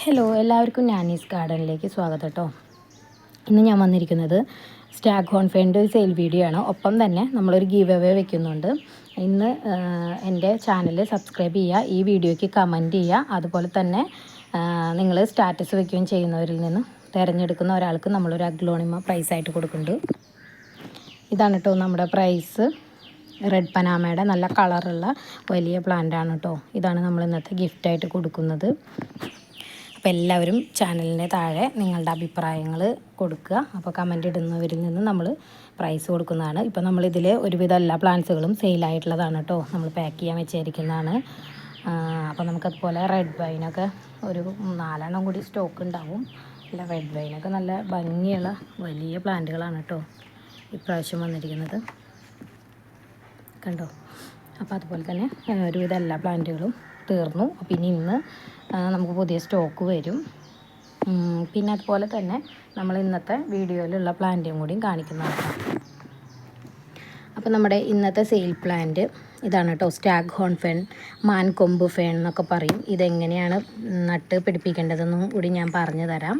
Hello എല്ലാവർക്കും നാനീസ് ഗാർഡനിലേക്ക് സ്വാഗതം കേട്ടോ ഇന്ന് ഞാൻ വന്നിരിക്കുന്നത് സ്റ്റാഗ് കോൺഫിഡന്റ് ഒരു സെയിൽ വീഡിയോ ആണ്. ഒപ്പം തന്നെ നമ്മളൊരു ഗീവ് അവേ വെക്കുന്നുണ്ട്. ഇന്ന് എന്റെ ചാനൽ സബ്സ്ക്രൈബ് ചെയ്യുക ഈ വീഡിയോയ്ക്ക് കമന്റ് ചെയ്യുക. അതുപോലെ തന്നെ നിങ്ങൾ സ്റ്റാറ്റസ് വെക്കുകയും ചെയ്യുന്നവരിൽ നിന്ന് തിരഞ്ഞെടുക്കുന്ന ഒരാൾക്ക് നമ്മളൊരു അഗ്ലോണിമ പ്രൈസ് ആയിട്ട് കൊടുക്കുന്നുണ്ട്. ഇതാണ് കേട്ടോ നമ്മുടെ പ്രൈസ് റെഡ് പനാമയുടെ നല്ല കളറുള്ള വലിയ പ്ലാന്റ് ആണ് കേട്ടോ ഇതാണ് നമ്മൾ ഇന്നത്തെ ഗിഫ്റ്റായിട്ട് കൊടുക്കുന്നത്. അപ്പോൾ എല്ലാവരും ചാനലിന് താഴെ നിങ്ങളുടെ അഭിപ്രായങ്ങൾ കൊടുക്കുക. അപ്പോൾ കമന്റ് ഇടുന്നവരിൽ നിന്ന് നമ്മൾ പ്രൈസ് കൊടുക്കുന്നതാണ്. ഇപ്പോൾ നമ്മളിതിൽ ഒരുവിധം എല്ലാ പ്ലാന്റ്സുകളും സെയിലായിട്ടുള്ളതാണ് കേട്ടോ. നമ്മൾ പാക്ക് ചെയ്യാൻ വെച്ചിരിക്കുന്നതാണ്. അപ്പോൾ നമുക്കതുപോലെ റെഡ് വൈനൊക്കെ ഒരു നാലെണ്ണം കൂടി സ്റ്റോക്ക് ഉണ്ടാവും. അല്ല റെഡ് വൈനൊക്കെ നല്ല ഭംഗിയുള്ള വലിയ പ്ലാന്റുകളാണ് കേട്ടോ ഇപ്രാവശ്യം വന്നിരിക്കുന്നത്. കണ്ടോ? അപ്പോൾ അതുപോലെ തന്നെ ഒരുവിധം എല്ലാ പ്ലാന്റുകളും തീർന്നു. പിന്നെ ഇന്ന് നമുക്ക് പുതിയ സ്റ്റോക്ക് വരും. പിന്നെ അതുപോലെ തന്നെ നമ്മൾ ഇന്നത്തെ വീഡിയോയിലുള്ള പ്ലാന്റും കൂടിയും കാണിക്കുന്നതാണ്. അപ്പോൾ നമ്മുടെ ഇന്നത്തെ സെയിൽ പ്ലാന്റ് ഇതാണ് കേട്ടോ. സ്റ്റാഗ് ഹോൺ ഫേൺ മാൻകൊമ്പ് ഫേൺ എന്നൊക്കെ പറയും. ഇതെങ്ങനെയാണ് നട്ട് പിടിപ്പിക്കേണ്ടതെന്നും കൂടി ഞാൻ പറഞ്ഞു തരാം.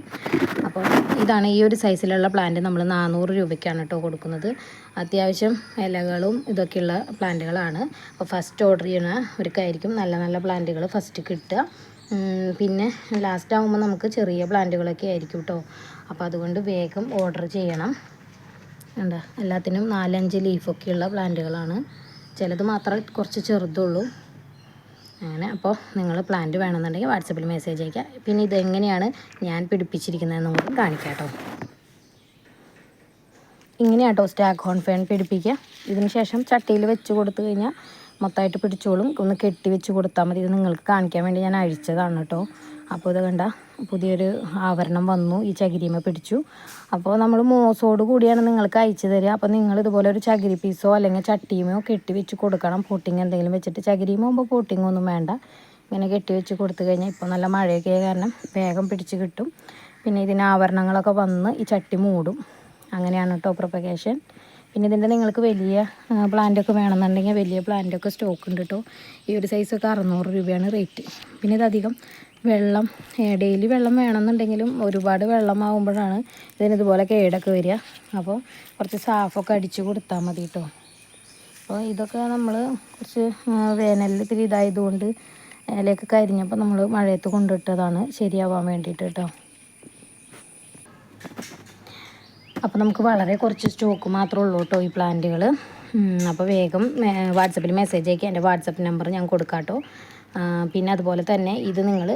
അപ്പോൾ ഇതാണ് ഈ ഒരു സൈസിലുള്ള പ്ലാന്റ് നമ്മൾ നാനൂറ് രൂപയ്ക്കാണ് കേട്ടോ കൊടുക്കുന്നത്. അത്യാവശ്യം ഇലകളും ഇതൊക്കെയുള്ള പ്ലാന്റുകളാണ്. അപ്പോൾ ഫസ്റ്റ് ഓർഡർ ചെയ്യുന്ന അവർക്കായിരിക്കും നല്ല നല്ല പ്ലാന്റുകൾ ഫസ്റ്റ് കിട്ടുക. പിന്നെ ലാസ്റ്റ് ആകുമ്പോൾ നമുക്ക് ചെറിയ പ്ലാന്റുകളൊക്കെ ആയിരിക്കും കേട്ടോ. അപ്പോൾ അതുകൊണ്ട് വേഗം ഓർഡർ ചെയ്യണം. എന്താ എല്ലാത്തിനും നാലഞ്ച് ലീഫൊക്കെയുള്ള പ്ലാന്റുകളാണ്. ചിലത് മാത്രമേ കുറച്ച് ചെറുതുള്ളൂ. അങ്ങനെ അപ്പോൾ നിങ്ങൾ പ്ലാന്റ് വേണമെന്നുണ്ടെങ്കിൽ വാട്സപ്പിൽ മെസ്സേജ് അയക്കുക പിന്നെ ഇതെങ്ങനെയാണ് ഞാൻ പിടിപ്പിച്ചിരിക്കുന്നതെന്ന് കൂടി കാണിക്കാം കേട്ടോ. ഇങ്ങനെയാട്ടോ സ്റ്റാക്ക് ഹോൺ ഫാൻ പിടിപ്പിക്കുക. ഇതിന് ശേഷം ചട്ടിയിൽ വെച്ച് കൊടുത്തു കഴിഞ്ഞാൽ മൊത്തമായിട്ട് പിടിച്ചോളും. ഒന്ന് കെട്ടി വെച്ച് കൊടുത്താൽ മതി. ഇത് നിങ്ങൾക്ക് കാണിക്കാൻ വേണ്ടി ഞാൻ അഴിച്ചതാണ് കേട്ടോ. അപ്പോൾ ഇത് കണ്ട പുതിയൊരു ആവരണം വന്നു. ഈ ചകിരിമ പിടിച്ചു. അപ്പോൾ നമ്മൾ മോസോട് കൂടിയാണ് നിങ്ങൾക്ക് അയച്ചു തരിക. അപ്പോൾ നിങ്ങൾ ഇതുപോലെ ഒരു ചകിരി പീസോ അല്ലെങ്കിൽ ചട്ടിയുമോ കെട്ടി വെച്ച് കൊടുക്കണം. പൊട്ടിങ് എന്തെങ്കിലും വെച്ചിട്ട് ചകിരിയുമ്പോൾ ആകുമ്പോൾ പോട്ടിങ് ഒന്നും വേണ്ട. ഇങ്ങനെ കെട്ടി വെച്ച് കൊടുത്തു കഴിഞ്ഞാൽ ഇപ്പോൾ നല്ല മഴയൊക്കെ കാരണം വേഗം പിടിച്ച് കിട്ടും. പിന്നെ ഇതിന് ആവരണങ്ങളൊക്കെ വന്ന് ഈ ചട്ടി മൂടും. അങ്ങനെയാണ് കേട്ടോ പ്രൊപ്പഗേഷൻ. പിന്നെ ഇതിന്റെ നിങ്ങൾക്ക് വലിയ പ്ലാന്റൊക്കെ വേണമെന്നുണ്ടെങ്കിൽ വലിയ പ്ലാന്റൊക്കെ സ്റ്റോക്ക് ഉണ്ട് കേട്ടോ ഈ ഒരു സൈസൊക്കെ അറുന്നൂറ് രൂപയാണ് റേറ്റ് പിന്നെ ഇതധികം വെള്ളം ഡെയിലി വെള്ളം വേണമെന്നുണ്ടെങ്കിലും ഒരുപാട് വെള്ളമാകുമ്പോഴാണ് ഇതിന് ഇതുപോലെ കേടൊക്കെ വരിക. അപ്പോൾ കുറച്ച് സാഫൊക്കെ അടിച്ചു കൊടുത്താൽ മതി കേട്ടോ അപ്പോൾ ഇതൊക്കെ നമ്മൾ കുറച്ച് വേനലിൽ ഇത്തിരി ഇതായതുകൊണ്ട് ഇലയൊക്കെ കരിഞ്ഞപ്പോൾ നമ്മൾ മഴയത്ത് കൊണ്ടിട്ടതാണ് ശരിയാവാൻ വേണ്ടിയിട്ട് കേട്ടോ അപ്പോൾ നമുക്ക് വളരെ കുറച്ച് സ്റ്റോക്ക് മാത്രമേ ഉള്ളൂ കേട്ടോ ഈ പ്ലാന്റുകൾ അപ്പോൾ വേഗം വാട്സപ്പിൽ മെസ്സേജ് അയക്കുക എന്റെ വാട്സപ്പ് നമ്പർ ഞാൻ കൊടുക്കാട്ടോ പിന്നെ അതുപോലെ തന്നെ ഇത് നിങ്ങൾ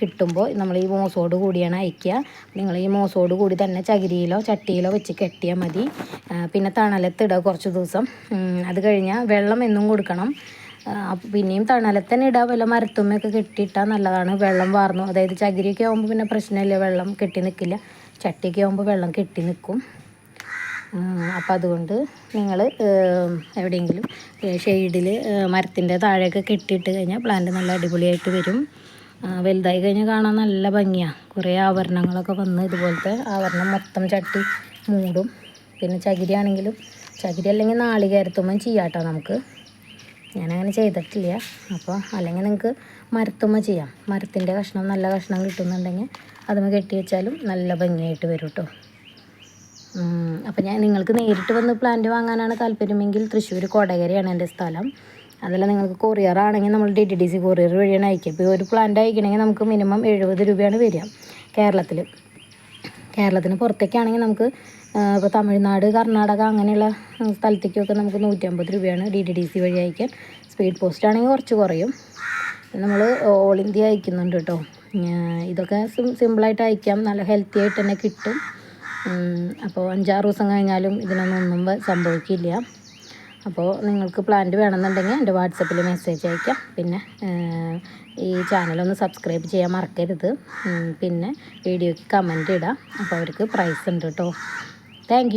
കിട്ടുമ്പോൾ നമ്മൾ ഈ മോസോട് കൂടിയാണ് അയക്കുക നിങ്ങൾ ഈ മോസോട് കൂടി തന്നെ ചകിരിയിലോ ചട്ടിയിലോ വെച്ച് കെട്ടിയാൽ മതി. പിന്നെ തണലത്തിടുക കുറച്ച് ദിവസം. അത് കഴിഞ്ഞാൽ വെള്ളം എന്നും കൊടുക്കണം. പിന്നെയും തണലത്തന്നെ ഇടുക വല്ല മരത്തുമ്മയൊക്കെ കെട്ടിയിട്ടാൽ നല്ലതാണ്. വെള്ളം വാർന്നു. അതായത് ചകിരിയൊക്കെ ആകുമ്പോൾ പിന്നെ പ്രശ്നമില്ല. വെള്ളം കെട്ടി നിൽക്കില്ല ചട്ടിയൊക്കെ ആകുമ്പോൾ വെള്ളം കെട്ടി നിൽക്കും അപ്പം അതുകൊണ്ട് നിങ്ങൾ എവിടെയെങ്കിലും ഷെയ്ഡിൽ മരത്തിന്റെ താഴെയൊക്കെ കെട്ടിയിട്ട് കഴിഞ്ഞാൽ പ്ലാന്റ് നല്ല അടിപൊളിയായിട്ട് വരും. വലുതായി കഴിഞ്ഞാൽ കാണാൻ നല്ല ഭംഗിയാണ് കുറേ ആവരണങ്ങളൊക്കെ വന്ന് ഇതുപോലത്തെ ആവരണം മൊത്തം ചട്ടി മൂടും. പിന്നെ ചകിരി ആണെങ്കിലും ചകിരി അല്ലെങ്കിൽ നാളികേരത്തുമ്പം ചെയ്യാട്ടോ നമുക്ക്. ഞാനങ്ങനെ ചെയ്തിട്ടില്ല. അപ്പോൾ അല്ലെങ്കിൽ നിങ്ങൾക്ക് മരത്തുമ്മ ചെയ്യാം. മരത്തിന്റെ കഷ്ണം നല്ല കഷ്ണം കിട്ടുന്നുണ്ടെങ്കിൽ അതുമ്മ കെട്ടി വെച്ചാലും നല്ല ഭംഗിയായിട്ട് വരും കേട്ടോ അപ്പോൾ ഞാൻ നിങ്ങൾക്ക് നേരിട്ട് വന്ന് പ്ലാന്റ് വാങ്ങാനാണ് താല്പര്യമെങ്കിൽ തൃശ്ശൂർ കൊടകരയാണ് എന്റെ സ്ഥലം. അതല്ല നിങ്ങൾക്ക് കൊറിയർ ആണെങ്കിൽ നമ്മൾ D T D C courier വഴിയാണ് അയക്കുക. ഇപ്പോൾ ഒരു പ്ലാന്റ് അയക്കണമെങ്കിൽ നമുക്ക് മിനിമം എഴുപത് രൂപയാണ് വരിക കേരളത്തിൽ കേരളത്തിന് പുറത്തേക്കാണെങ്കിൽ നമുക്ക് ഇപ്പോൾ തമിഴ്നാട് കർണാടക അങ്ങനെയുള്ള സ്ഥലത്തേക്കൊക്കെ നമുക്ക് നൂറ്റമ്പത് രൂപയാണ് ഡി ഡി ഡി സി വഴി അയക്കാൻ. സ്പീഡ് പോസ്റ്റ് ആണെങ്കിൽ കുറച്ച് കുറയും. നമ്മൾ ഓൾ ഇന്ത്യ അയക്കുന്നുണ്ട് കേട്ടോ. ഇതൊക്കെ സിം സിമ്പിളായിട്ട് അയക്കാം. നല്ല ഹെൽത്തി ആയിട്ട് തന്നെ കിട്ടും. അപ്പോൾ അഞ്ചാറ് ദിവസം കഴിഞ്ഞാലും ഇതിനൊന്നും സംഭവിക്കില്ല. അപ്പോൾ നിങ്ങൾക്ക് പ്ലാന്റ് വേണമെന്നുണ്ടെങ്കിൽ എന്റെ വാട്സപ്പിൽ മെസ്സേജ് അയക്കാം. പിന്നെ ഈ ചാനലൊന്ന് സബ്സ്ക്രൈബ് ചെയ്യാൻ മറക്കരുത്. പിന്നെ വീഡിയോയ്ക്ക് കമന്റ് ഇടാം. അപ്പോൾ അവർക്ക് പ്രൈസ് ഉണ്ട് കേട്ടോ താങ്ക്